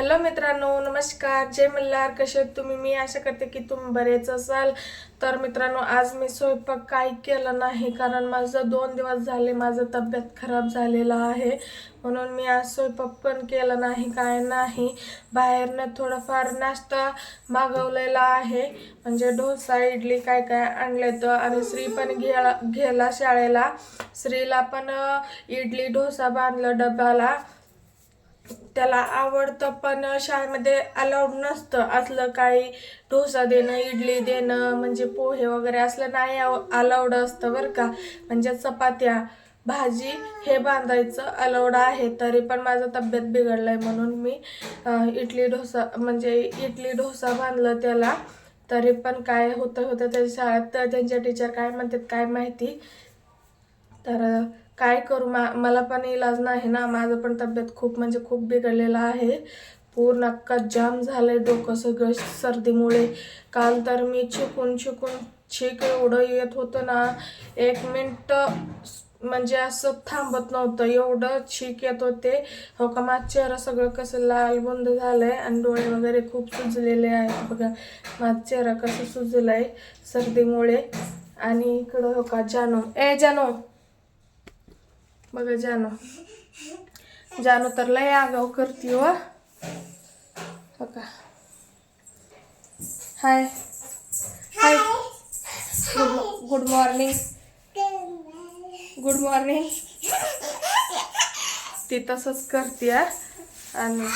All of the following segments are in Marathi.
हॅलो मित्रांनो नमस्कार. जय मल्हार कसे आहेत तुम्ही? मी आशा करते की तुम्ही बरेच असाल. तर मित्रांनो आज मी स्वयंपाक काही केला नाही कारण माझं दोन दिवस झाले माझं तब्येत खराब झालेला आहे. म्हणून मी आज स्वयंपाक पण केला नाही काय नाही. बाहेरनं थोडाफार नाश्ता मागवलेला आहे. म्हणजे डोसा इडली काय काय आणले तर आणि श्री पण घ्यायला गेला शाळेला. श्रीला पण इडली डोसा बांधलं डब्याला. त्याला आवडतं पण शाळेमध्ये अलाउड नसतं. असलं काही डोसा देणं इडली देणं म्हणजे पोहे वगैरे असलं नाही अलाउड असतं बरं का. म्हणजे चपात्या भाजी हे बांधायचं अलाउड आहे. तरी पण माझं तब्येत बिघडलं आहे म्हणून मी इडली डोसा म्हणजे इडली डोसा बांधलं त्याला. तरी पण काय होतं होतं त्याच्या शाळेत तर त्यांच्या टीचर काय म्हणतात काय माहिती? तर काय करू? मा मला पण इलाज नाही ना. माझं पण तब्येत खूप म्हणजे खूप बिघडलेलं आहे. पूर्ण अक्का जाम झालंय डोकं सगळं सर्दीमुळे. काल तर मी चिकून चिकून छीक एवढं येत होतं ना. एक मिनट म्हणजे असं थांबत नव्हतं. एवढं छीक येत होते. हो का? माझं चेहरा सगळं कसं लाल बुंद झालंय आणि डोळे वगैरे खूप सुजलेले आहेत. बघा माझा चेहरा कसं सुजलाय सर्दीमुळे. आणि इकडं हो का? जानू. ए जानू! बघा जानू. जानू तर लय आगाव करते वका हो. Hi. Hi. Good good morning good morning ती तसंच करते आणि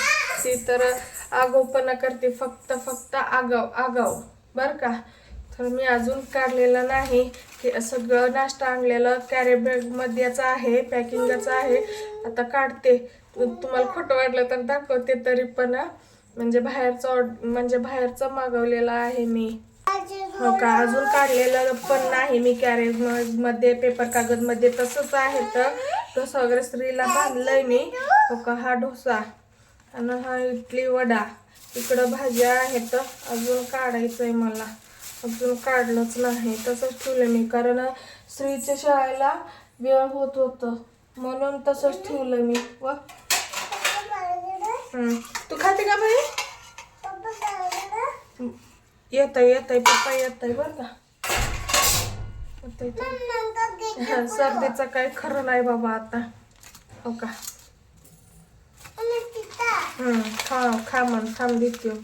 ती तर आगाऊपणा करते फक्त फक्त आगाव आगाव. बर का? तर मी अजून काढलेलं नाही. की सगळं नाश्ता आणलेलं कॅरी बॅगमध्येच आहे पॅकिंगचं आहे. आता काढते. तुम्हाला खोटं वाटलं तर दाखवते तरी पण म्हणजे बाहेरचं ऑर्ड- म्हणजे बाहेरचं मागवलेलं आहे मी. हो का? अजून काढलेलं पण नाही मी कॅरेजमध्ये पेपर कागदमध्ये तसंच आहे तर. तसं वगैरे स्त्रीला बांधलंय मी. हो का? हा डोसा आणि हा इडली वडा. इकडं भाज्या आहेत. अजून काढायचंय मला. अजून काढलंच नाही. तसंच ठेवलं मी. कारण स्त्रीच्या शाळेला वेळ होत होतं. म्हणून तसंच ठेवलं मी. व? तू खाते का बाई? येत आहे येत आहे पप्पा येत आहे बरं का सर्दीचं काही खरं नाही बाबा आता. हो का? हम्म, खा खा म्हण. थांब देते हो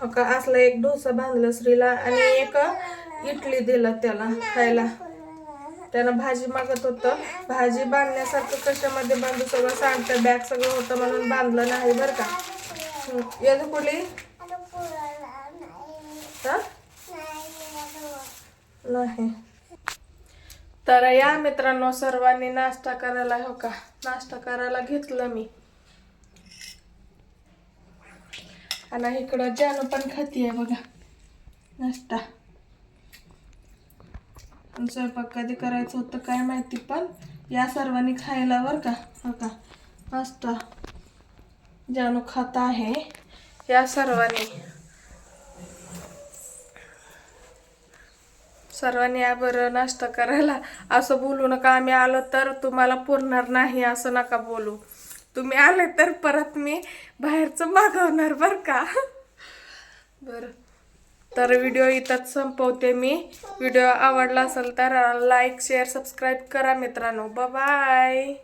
का असला एक डोसा बांधला श्रीला आणि एक इडली दिलं त्याला खायला. त्यानं भाजी मागत होतं. भाजी बांधण्यासारखं कशामध्ये बांधू सगळं सांगतं. बॅग सगळं होतं म्हणून बांधलं नाही बरं का. हम्म, येतो कुठली? नाही. तर या मित्रांनो सर्वांनी नाश्ता करायला हो का? नाश्ता करायला घेतलं मी. आणि इकडं जानू पण खाती आहे बघा. नाश्ता. स्वयंपाक कधी करायचं होतं काय माहिती पण या सर्वांनी खायला बरं का. हो बघा नाश्ता जानू खात आहे या सर्वांनी. सर्वांनी या बरं नाश्ता करायला. असं बोलू नका आम्ही आलो तर तुम्हाला पुरणार नाही असं नका बोलू. तुम्ही आले तर परत मी बाहेरचं मागवणार बरं का? बरं. तर व्हिडिओ इथंच संपवते मी. व्हिडिओ आवडला असेल तर लाईक शेअर सबस्क्राईब करा मित्रांनो. बाय